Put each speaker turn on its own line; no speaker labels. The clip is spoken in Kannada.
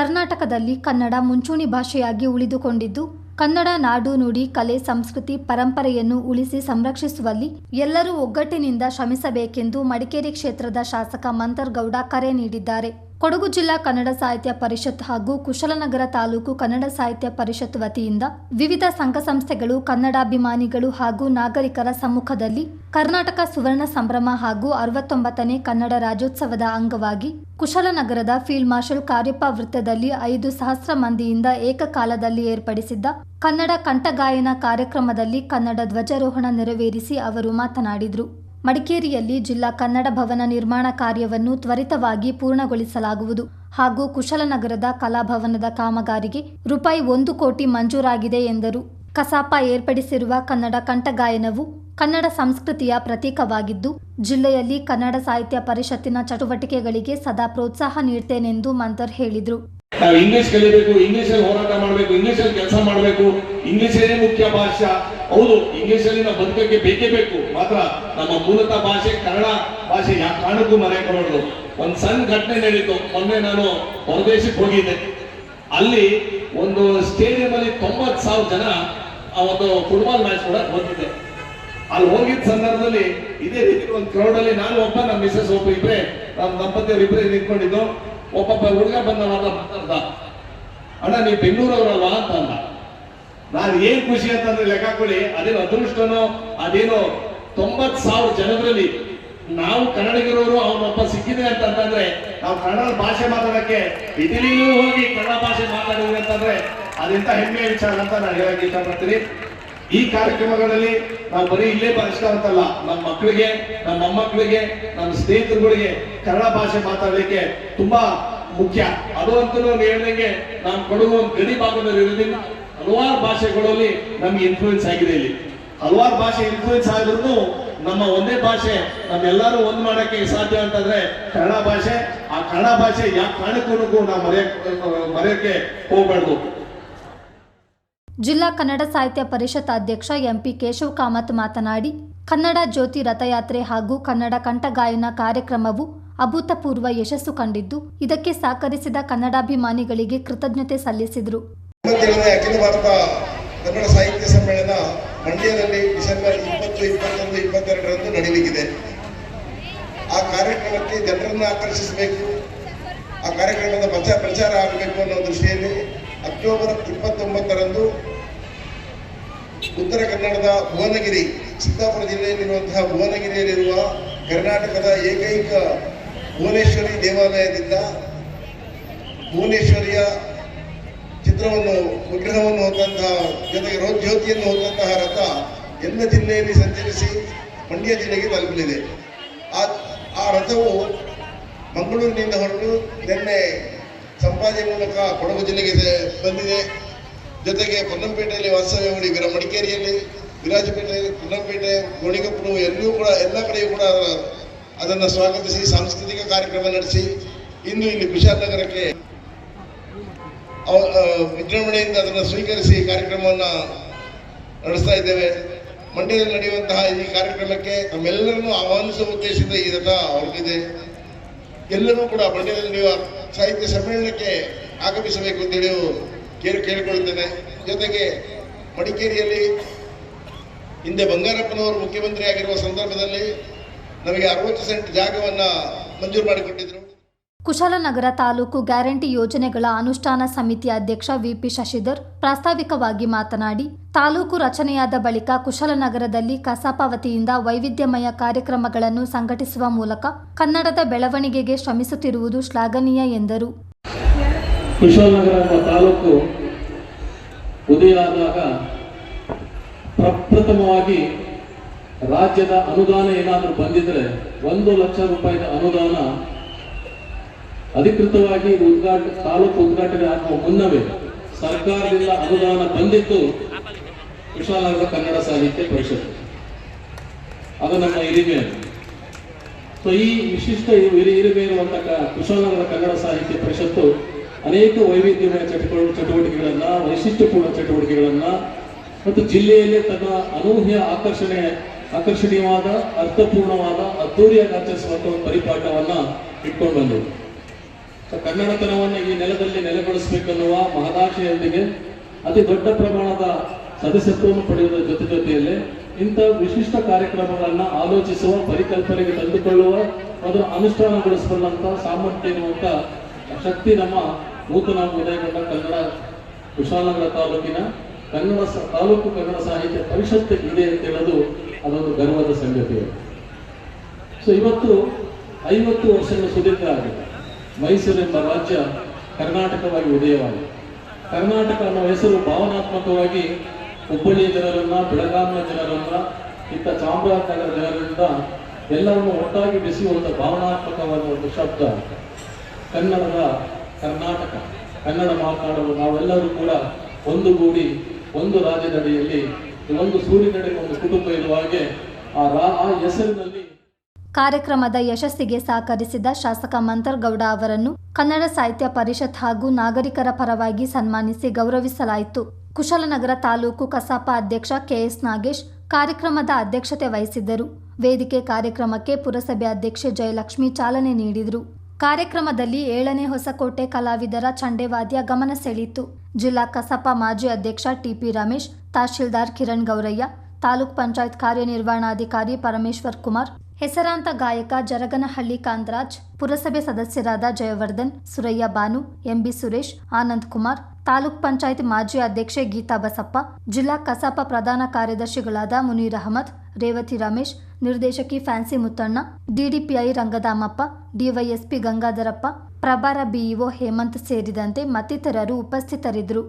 ಕರ್ನಾಟಕದಲ್ಲಿ ಕನ್ನಡ ಮುಂಚೂಣಿ ಭಾಷೆಯಾಗಿ ಉಳಿದುಕೊಂಡಿದ್ದು, ಕನ್ನಡ ನಾಡು ನುಡಿ, ಕಲೆ, ಸಂಸ್ಕೃತಿ, ಪರಂಪರೆಯನ್ನು ಉಳಿಸಿ ಸಂರಕ್ಷಿಸುವಲ್ಲಿ ಎಲ್ಲರೂ ಒಗ್ಗಟ್ಟಿನಿಂದ ಶ್ರಮಿಸಬೇಕೆಂದು ಮಡಿಕೇರಿ ಕ್ಷೇತ್ರದ ಶಾಸಕ ಮಂತರ್ಗೌಡ ಕರೆ ನೀಡಿದ್ದಾರೆ. ಕೊಡಗು ಜಿಲ್ಲಾ ಕನ್ನಡ ಸಾಹಿತ್ಯ ಪರಿಷತ್ ಹಾಗೂ ಕುಶಲನಗರ ತಾಲೂಕು ಕನ್ನಡ ಸಾಹಿತ್ಯ ಪರಿಷತ್ ವತಿಯಿಂದ ವಿವಿಧ ಸಂಘ ಸಂಸ್ಥೆಗಳು, ಕನ್ನಡಾಭಿಮಾನಿಗಳು ಹಾಗೂ ನಾಗರಿಕರ ಸಮ್ಮುಖದಲ್ಲಿ ಕರ್ನಾಟಕ ಸುವರ್ಣ ಸಂಭ್ರಮ ಹಾಗೂ ಅರವತ್ತೊಂಬತ್ತನೇ ಕನ್ನಡ ರಾಜ್ಯೋತ್ಸವದ ಅಂಗವಾಗಿ ಕುಶಲನಗರದ ಫೀಲ್ಡ್ ಮಾರ್ಷಲ್ ಕಾರ್ಯಪ್ಪ ವೃತ್ತದಲ್ಲಿ ಐದು ಸಹಸ್ರ ಮಂದಿಯಿಂದ ಏಕಕಾಲದಲ್ಲಿ ಏರ್ಪಡಿಸಿದ್ದ ಕನ್ನಡ ಕಂಠಗಾಯನ ಕಾರ್ಯಕ್ರಮದಲ್ಲಿ ಕನ್ನಡ ಧ್ವಜಾರೋಹಣ ನೆರವೇರಿಸಿ ಅವರು ಮಾತನಾಡಿದರು. ಮಡಿಕೇರಿಯಲ್ಲಿ ಜಿಲ್ಲಾ ಕನ್ನಡ ಭವನ ನಿರ್ಮಾಣ ಕಾರ್ಯವನ್ನು ತ್ವರಿತವಾಗಿ ಪೂರ್ಣಗೊಳಿಸಲಾಗುವುದು ಹಾಗೂ ಕುಶಲನಗರದ ಕಲಾಭವನದ ಕಾಮಗಾರಿಗೆ ರೂಪಾಯಿ ಒಂದು ಕೋಟಿ ಮಂಜೂರಾಗಿದೆ ಎಂದರು. ಕಸಾಪ ಏರ್ಪಡಿಸಿರುವ ಕನ್ನಡ ಕಂಠಗಾಯನವು ಕನ್ನಡ ಸಂಸ್ಕೃತಿಯ ಪ್ರತೀಕವಾಗಿದ್ದು, ಜಿಲ್ಲೆಯಲ್ಲಿ ಕನ್ನಡ ಸಾಹಿತ್ಯ ಪರಿಷತ್ತಿನ ಚಟುವಟಿಕೆಗಳಿಗೆ ಸದಾ ಪ್ರೋತ್ಸಾಹ ನೀಡ್ತೇನೆಂದು ಮಂತರ್ ಹೇಳಿದರು.
ನಾವು ಇಂಗ್ಲಿಷ್ ಕಲಿಬೇಕು ಇಂಗ್ಲಿಷ್ ಅಲ್ಲಿ ಹೋರಾಟ ಮಾಡಬೇಕು ಇಂಗ್ಲಿಷ್ ಅಲ್ಲಿ ಕೆಲಸ ಮಾಡಬೇಕು. ಇಂಗ್ಲಿಷೇ ಮುಖ್ಯ ಭಾಷೆ. ಹೌದು ಇಂಗ್ಲಿಷ್ ಅಲ್ಲಿ ನಾವು ಬದುಕಕ್ಕೆ ಬೇಕೇ ಬೇಕು. ಮಾತ್ರ ನಮ್ಮ ಮೂಲತಃ ಭಾಷೆ ಕನ್ನಡ ಭಾಷೆ ಯಾವ ಕಾರಣಕ್ಕೂ ಕೊಡೋದು. ಒಂದ್ ಸಣ್ಣ ಘಟನೆ ನಡೀತು. ಮೊನ್ನೆ ನಾನು ಹೊರದೇಶಕ್ಕೆ ಹೋಗಿದ್ದೆ. ಅಲ್ಲಿ ಒಂದು ಸ್ಟೇಡಿಯಂ ಅಲ್ಲಿ ತೊಂಬತ್ ಸಾವಿರ ಜನ, ಆ ಒಂದು ಫುಟ್ಬಾಲ್ ಮ್ಯಾಚ್ ಕೂಡ ಬಂದಿದೆ. ಅಲ್ಲಿ ಹೋಗಿದ್ದ ಸಂದರ್ಭದಲ್ಲಿ ಇದೇ ರೀತಿ ಒಂದು ಕ್ರೌಡ್ ಅಲ್ಲಿ ನಾನು ಒಬ್ಬ ನಮ್ಮ ಮಿಸಸ್ ಒಬ್ಬ ಇಬ್ಬರೇ ನಮ್ಮ ದಂಪತಿಯವರು ಇಬ್ಬರೇ ನಿಂತ್ಕೊಂಡಿದ್ದು. ಒಬ್ಬೊಬ್ಬ ಹುಡುಗ ಬಂದ ಮಾತಾಡ್ದ. ಅಣ್ಣ, ನೀ ಬೆಂಗಳೂರವ್ರಲ್ವ ಅಂತ ಅಲ್ಲ ನಾನು ಏನ್ ಖುಷಿ ಅಂತಂದ್ರೆ ಲೆಕ್ಕ ಕೊಡಿ. ಅದೇನು ಅದೃಷ್ಟನೋ, ಅದೇನೋ ತೊಂಬತ್ ಸಾವಿರ ಜನರಲ್ಲಿ ನಾವು ಕನ್ನಡಿಗರವರು ಅವನೊಬ್ಬ ಸಿಕ್ಕಿದೆ ಅಂತಂದ್ರೆ, ನಾವು ಕನ್ನಡ ಭಾಷೆ ಮಾತಾಡಕ್ಕೆ ಇದಿಲಿಯೂ ಹೋಗಿ ಕನ್ನಡ ಭಾಷೆ ಮಾತಾಡಿದ್ವಿ ಅಂತಂದ್ರೆ, ಅದೆಂತ ಹೆಮ್ಮೆಯ ವಿಚಾರ ಅಂತ ನಾನು ಹೇಳಕ್ಕೆ ಇಷ್ಟಪಡ್ತೀನಿ. ಈ ಕಾರ್ಯಕ್ರಮಗಳಲ್ಲಿ ನಾವು ಬರೀ ಇಲ್ಲೇ ಅಂತಲ್ಲ ನಮ್ಮ ಮಕ್ಕಳಿಗೆ ನಮ್ಮ ಮೊಮ್ಮಕ್ಕಳಿಗೆ ನಮ್ಮ ಸ್ನೇಹಿತರುಗಳಿಗೆ ಕನ್ನಡ ಭಾಷೆ ಮಾತಾಡಲಿಕ್ಕೆ ತುಂಬಾ ಮುಖ್ಯ. ಅದು ಅಂತಲೂ ಹೇಳ್ದಂಗೆ ನಾನು ಕೊಡುವ ಗಡಿ ಭಾಗದಲ್ಲಿ ಇರೋದ್ರಿಂದ ಹಲವಾರು ಭಾಷೆಗಳಲ್ಲಿ ನಮ್ಗೆ ಇನ್ಫ್ಲೂಯೆನ್ಸ್ ಆಗಿದೆ ಇಲ್ಲಿ. ಹಲವಾರು ಭಾಷೆ ಇನ್ಫ್ಲೂಯೆನ್ಸ್ ಆದ್ರೂ ನಮ್ಮ ಒಂದೇ ಭಾಷೆ ನಮ್ಮೆಲ್ಲರೂ ಒಂದ್ ಮಾಡಕ್ಕೆ ಸಾಧ್ಯ ಅಂತಂದ್ರೆ ಕನ್ನಡ ಭಾಷೆ. ಆ ಕನ್ನಡ ಭಾಷೆ ಯಾವ ಕಾರಣಕ್ಕೂ ನಾವು ಮರೆಯ ಮರೆಯಕ್ಕೆ ಹೋಗ್ಬಾರ್ದು.
ಜಿಲ್ಲಾ ಕನ್ನಡ ಸಾಹಿತ್ಯ ಪರಿಷತ್ ಅಧ್ಯಕ್ಷ ಎಂಪಿ ಕೇಶವ ಕಾಮತ್ ಮಾತನಾಡಿ, ಕನ್ನಡ ಜ್ಯೋತಿ ರಥಯಾತ್ರೆ ಹಾಗೂ ಕನ್ನಡ ಕಂಠಗಾಯನ ಕಾರ್ಯಕ್ರಮವು ಅಭೂತಪೂರ್ವ ಯಶಸ್ಸು ಕಂಡಿದ್ದು, ಇದಕ್ಕೆ ಸಹಕರಿಸಿದ ಕನ್ನಡಾಭಿಮಾನಿಗಳಿಗೆ ಕೃತಜ್ಞತೆ ಸಲ್ಲಿಸಿದರು.
ಕನ್ನಡ ಸಾಹಿತ್ಯ ಸಮ್ಮೇಳನ ಮಂಡ್ಯದಲ್ಲಿ ಡಿಸೆಂಬರ್ ಇಪ್ಪತ್ತು, ಇಪ್ಪತ್ತೊಂದು, ಇಪ್ಪತ್ತೆರಡರಂದು ನಡೆಯಲಿಕ್ಕಿದೆ ಆ ಕಾರ್ಯಕ್ರಮಕ್ಕೆ ಜನರನ್ನು ಆಕರ್ಷಿಸಬೇಕು, ಆ ಕಾರ್ಯಕ್ರಮದ ಪ್ರಚಾರ ಆಗಬೇಕು ಅನ್ನೋ ದೃಷ್ಟಿಯಲ್ಲಿ ಅಕ್ಟೋಬರ್ ಇಪ್ಪತ್ತೊಂಬತ್ತರಂದು ಉತ್ತರ ಕನ್ನಡದ ಭುವನಗಿರಿ ಸಿದ್ದಾಪುರ ಜಿಲ್ಲೆಯಲ್ಲಿರುವಂತಹ ಭುವನಗಿರಿಯಲ್ಲಿರುವ ಕರ್ನಾಟಕದ ಏಕೈಕ ಭುವನೇಶ್ವರಿ ದೇವಾಲಯದಿಂದ ಭುವನೇಶ್ವರಿಯ ಚಿತ್ರವನ್ನು, ವಿಗ್ರಹವನ್ನು ಹೊತ್ತಂತಹ, ಜೊತೆಗೆ ರೋ, ಜ್ಯೋತಿಯನ್ನು ಹೊತ್ತಂತಹ ರಥ ಎಲ್ಲ ಜಿಲ್ಲೆಯಲ್ಲಿ ಸಂಚರಿಸಿ ಮಂಡ್ಯ ಜಿಲ್ಲೆಗೆ ತಲುಪಲಿದೆ. ಆ ಆ ರಥವು ಮಂಗಳೂರಿನಿಂದ ಹೊರಟು, ನಿನ್ನೆ ಸಂಪಾದನೆ ಮೂಲಕ ಕೊಡಗು ಜಿಲ್ಲೆಗೆ ಬಂದಿದೆ. ಜೊತೆಗೆ ಪೊನ್ನಂಪೇಟೆಯಲ್ಲಿ ವಾಸ್ತವ್ಯ ಹೂಡಿ ವಿರ ಮಡಿಕೇರಿಯಲ್ಲಿ ವಿರಾಜಪೇಟೆ ಪೊನ್ನಂಪೇಟೆ ಗೋಣಿಗೊಪ್ಪಲು ಎಲ್ಲಿಯೂ ಕೂಡ ಎಲ್ಲ ಕಡೆಯೂ ಕೂಡ ಅದನ್ನು ಸ್ವಾಗತಿಸಿ ಸಾಂಸ್ಕೃತಿಕ ಕಾರ್ಯಕ್ರಮ ನಡೆಸಿ ಇಂದು ಇಲ್ಲಿ ಆ, ವಿಜೃಂಭಣೆಯಿಂದ ಅದನ್ನು ಸ್ವೀಕರಿಸಿ ಕಾರ್ಯಕ್ರಮವನ್ನು ನಡೆಸ್ತಾ ಇದ್ದೇವೆ. ಮಂಡ್ಯದಲ್ಲಿ ನಡೆಯುವಂತಹ ಈ ಕಾರ್ಯಕ್ರಮಕ್ಕೆ ನಮ್ಮೆಲ್ಲರನ್ನು ಆಹ್ವಾನಿಸುವ ಉದ್ದೇಶದ ಈ ರಥ ಹೊರಟಿದೆ ಎಲ್ಲರೂ ಕೂಡ ಮಂಡ್ಯದಲ್ಲಿ ನಡೆಯುವ ಸಾಹಿತ್ಯ ಸಮ್ಮೇಳನಕ್ಕೆ ಆಗಮಿಸಬೇಕು ಅಂತೇಳಿ ಕೇಳಿ ಕೇಳಿಕೊಳ್ಳುತ್ತೇನೆ ಜೊತೆಗೆ ಮಡಿಕೇರಿಯಲ್ಲಿ ಹಿಂದೆ ಬಂಗಾರಪ್ಪನವರು ಮುಖ್ಯಮಂತ್ರಿ ಆಗಿರುವ ಸಂದರ್ಭದಲ್ಲಿ ನಮಗೆ ಅರವತ್ತು ಸೆಂಟ್ ಜಾಗವನ್ನು ಮಂಜೂರು ಮಾಡಿಕೊಟ್ಟಿದ್ರು.
ಕುಶಾಲನಗರ ತಾಲೂಕು ಗ್ಯಾರಂಟಿ ಯೋಜನೆಗಳ ಅನುಷ್ಠಾನ ಸಮಿತಿ ಅಧ್ಯಕ್ಷ ವಿಪಿ ಶಶಿಧರ್ ಪ್ರಾಸ್ತಾವಿಕವಾಗಿ ಮಾತನಾಡಿ, ತಾಲೂಕು ರಚನೆಯಾದ ಬಳಿಕ ಕುಶಾಲನಗರದಲ್ಲಿ ಕಸಾಪ ವತಿಯಿಂದ ವೈವಿಧ್ಯಮಯ ಕಾರ್ಯಕ್ರಮಗಳನ್ನು ಸಂಘಟಿಸುವ ಮೂಲಕ ಕನ್ನಡದ ಬೆಳವಣಿಗೆಗೆ ಶ್ರಮಿಸುತ್ತಿರುವುದು ಶ್ಲಾಘನೀಯ ಎಂದರು.
ಕುಶಾಲನಗರ ಎಂಬ ತಾಲೂಕು ಉದಯ ಪ್ರಪ್ರಥಮವಾಗಿ ರಾಜ್ಯದ ಅನುದಾನ ಏನಾದರೂ ಬಂದಿದ್ರೆ ಒಂದು ಲಕ್ಷ ರೂಪಾಯಿದ ಅನುದಾನ ಅಧಿಕೃತವಾಗಿ ಉದ್ಘಾಟ, ತಾಲೂಕು ಉದ್ಘಾಟನೆ ಆಗುವ ಮುನ್ನವೇ ಸರ್ಕಾರದಿಂದ ಅನುದಾನ ಬಂದಿತ್ತು ಕುಶಾಲನಗರ ಕನ್ನಡ ಸಾಹಿತ್ಯ ಪರಿಷತ್. ಅದು ನಮ್ಮ ಹಿರಿಮೆ. ಸೊ ಈ ವಿಶಿಷ್ಟ ಹಿರಿ ಹಿರಿಮೆ ಇರುವಂತಹ ಕುಶಾಲನಗರ ಕನ್ನಡ ಸಾಹಿತ್ಯ ಪರಿಷತ್ತು ಅನೇಕ ವೈವಿಧ್ಯಮಯ ಚಟುವಟಿಕೆ ಚಟುವಟಿಕೆಗಳನ್ನ, ವೈಶಿಷ್ಟ್ಯಪೂರ್ಣ ಚಟುವಟಿಕೆಗಳನ್ನ ಮತ್ತು ಜಿಲ್ಲೆಯಲ್ಲೇ ತನ್ನ ಅನೂಹ್ಯ ಆಕರ್ಷಣೆ, ಆಕರ್ಷಣೀಯವಾದ, ಅರ್ಥಪೂರ್ಣವಾದ ಅದ್ದೂರಿಯಾಗಿ ಆಚರಿಸುವಂತ ಒಂದು ಪರಿಪಾಠವನ್ನ ಇಟ್ಕೊಂಡು ಬಂದರು ಕನ್ನಡತನವನ್ನು ಈ ನೆಲದಲ್ಲಿ ನೆಲೆಗೊಳಿಸಬೇಕನ್ನುವ ಮಹದಾಶೆಯೊಂದಿಗೆ ಅತಿ ದೊಡ್ಡ ಪ್ರಮಾಣದ ಸದಸ್ಯತ್ವವನ್ನು ಪಡೆಯುವ ಜೊತೆ ಜೊತೆಯಲ್ಲಿ ಇಂಥ ವಿಶಿಷ್ಟ ಕಾರ್ಯಕ್ರಮಗಳನ್ನು ಆಲೋಚಿಸುವ, ಪರಿಕಲ್ಪನೆಗೆ ತಂದುಕೊಳ್ಳುವ, ಅದನ್ನು ಅನುಷ್ಠಾನಗೊಳಿಸಬಲ್ಲಂತ ಸಾಮರ್ಥ್ಯ ಎನ್ನುವಂಥ ಶಕ್ತಿ ನಮ್ಮ ನೂತನ ಉದಯಗೊಂಡ ಕನ್ನಡ ಕುಶಾಲನಗರ ತಾಲೂಕಿನ ಕನ್ನಡ ತಾಲೂಕು ಕನ್ನಡ ಸಾಹಿತ್ಯ ಪರಿಷತ್ ಇದೆ ಅಂತ ಹೇಳೋದು ಅದೊಂದು ಗರ್ವದ ಸಂಗತಿ. ಸೊ ಇವತ್ತು ಐವತ್ತು ವರ್ಷಗಳ ಸುದೀರ್ಘ ಆಗಿದೆ. ಎಂಬ ರಾಜ್ಯ ಕರ್ನಾಟಕವಾಗಿ ಉದಯವಾಗಿದೆ. ಕರ್ನಾಟಕ ಅನ್ನೋ ಹೆಸರು ಭಾವನಾತ್ಮಕವಾಗಿ ಹುಬ್ಬಳ್ಳಿ ಜನರನ್ನ ಬೆಳಗಾವಿನ ಜನರನ್ನ, ಇತ್ತ ಚಾಮರಾಜನಗರ ಜನರಿಂದ ಎಲ್ಲರನ್ನು ಒಟ್ಟಾಗಿ ಬೆಸೆಯುವಂಥ ಭಾವನಾತ್ಮಕವಾದ ಒಂದು ಶಬ್ದ ಕನ್ನಡದ ಕರ್ನಾಟಕ, ಕನ್ನಡ ಮಾತನಾಡಲು ನಾವೆಲ್ಲರೂ ಕೂಡ ಒಂದುಗೂಡಿ ಒಂದು ರಾಜ್ಯದಡಿಯಲ್ಲಿ ಒಂದು ಸೂರ್ಯನಡೆ ಒಂದು ಕುಟುಂಬ ಇರುವ ಹಾಗೆ ಆ ಹೆಸರಿನಲ್ಲಿ
ಕಾರ್ಯಕ್ರಮದ ಯಶಸ್ಸಿಗೆ ಸಹಕರಿಸಿದ ಶಾಸಕ ಮಂತರ್ಗೌಡ ಅವರನ್ನು ಕನ್ನಡ ಸಾಹಿತ್ಯ ಪರಿಷತ್ ಹಾಗೂ ನಾಗರಿಕರ ಪರವಾಗಿ ಸನ್ಮಾನಿಸಿ ಗೌರವಿಸಲಾಯಿತು. ಕುಶಲನಗರ ತಾಲೂಕು ಕಸಾಪ ಅಧ್ಯಕ್ಷ ಕೆಎಸ್ ನಾಗೇಶ್ ಕಾರ್ಯಕ್ರಮದ ಅಧ್ಯಕ್ಷತೆ ವಹಿಸಿದ್ದರು. ವೇದಿಕೆ ಕಾರ್ಯಕ್ರಮಕ್ಕೆ ಪುರಸಭೆ ಅಧ್ಯಕ್ಷೆ ಜಯಲಕ್ಷ್ಮಿ ಚಾಲನೆ ನೀಡಿದರು. ಕಾರ್ಯಕ್ರಮದಲ್ಲಿ ಏಳನೇ ಹೊಸಕೋಟೆ ಕಲಾವಿದರ ಚಂಡೆವಾದ್ಯ ಗಮನ ಸೆಳೆಯಿತು. ಜಿಲ್ಲಾ ಕಸಾಪ ಮಾಜಿ ಅಧ್ಯಕ್ಷ ಟಿಪಿ ರಮೇಶ್, ತಹಶೀಲ್ದಾರ್ ಕಿರಣ್ ಗೌರಯ್ಯ, ತಾಲೂಕ್ ಪಂಚಾಯತ್ ಕಾರ್ಯನಿರ್ವಹಣಾಧಿಕಾರಿ ಪರಮೇಶ್ವರ್ ಕುಮಾರ್, ಹೆಸರಾಂತ ಗಾಯಕ ಜರಗನಹಳ್ಳಿ ಕಾಂತರಾಜ್, ಪುರಸಭೆ ಸದಸ್ಯರಾದ ಜಯವರ್ಧನ್, ಸುರಯ್ಯ ಬಾನು, ಎಂಬಿ ಸುರೇಶ್, ಆನಂದ್ ಕುಮಾರ್ ತಾಲೂಕ್ ಪಂಚಾಯತ್ ಮಾಜಿ ಅಧ್ಯಕ್ಷೆ ಗೀತಾ ಬಸಪ್ಪ, ಜಿಲ್ಲಾ ಕಸಾಪ ಪ್ರಧಾನ ಕಾರ್ಯದರ್ಶಿಗಳಾದ ಮುನೀರ್ ಅಹಮದ್, ರೇವತಿ ರಮೇಶ್, ನಿರ್ದೇಶಕಿ fancy Muthanna, DDPI ರಂಗದಾಮಪ್ಪ, DYSP Gangadharappa, ಪ್ರಭಾರ ಬಿಇಒ ಹೇಮಂತ್ ಸೇರಿದಂತೆ ಮತ್ತಿತರರು ಉಪಸ್ಥಿತರಿದ್ದರು.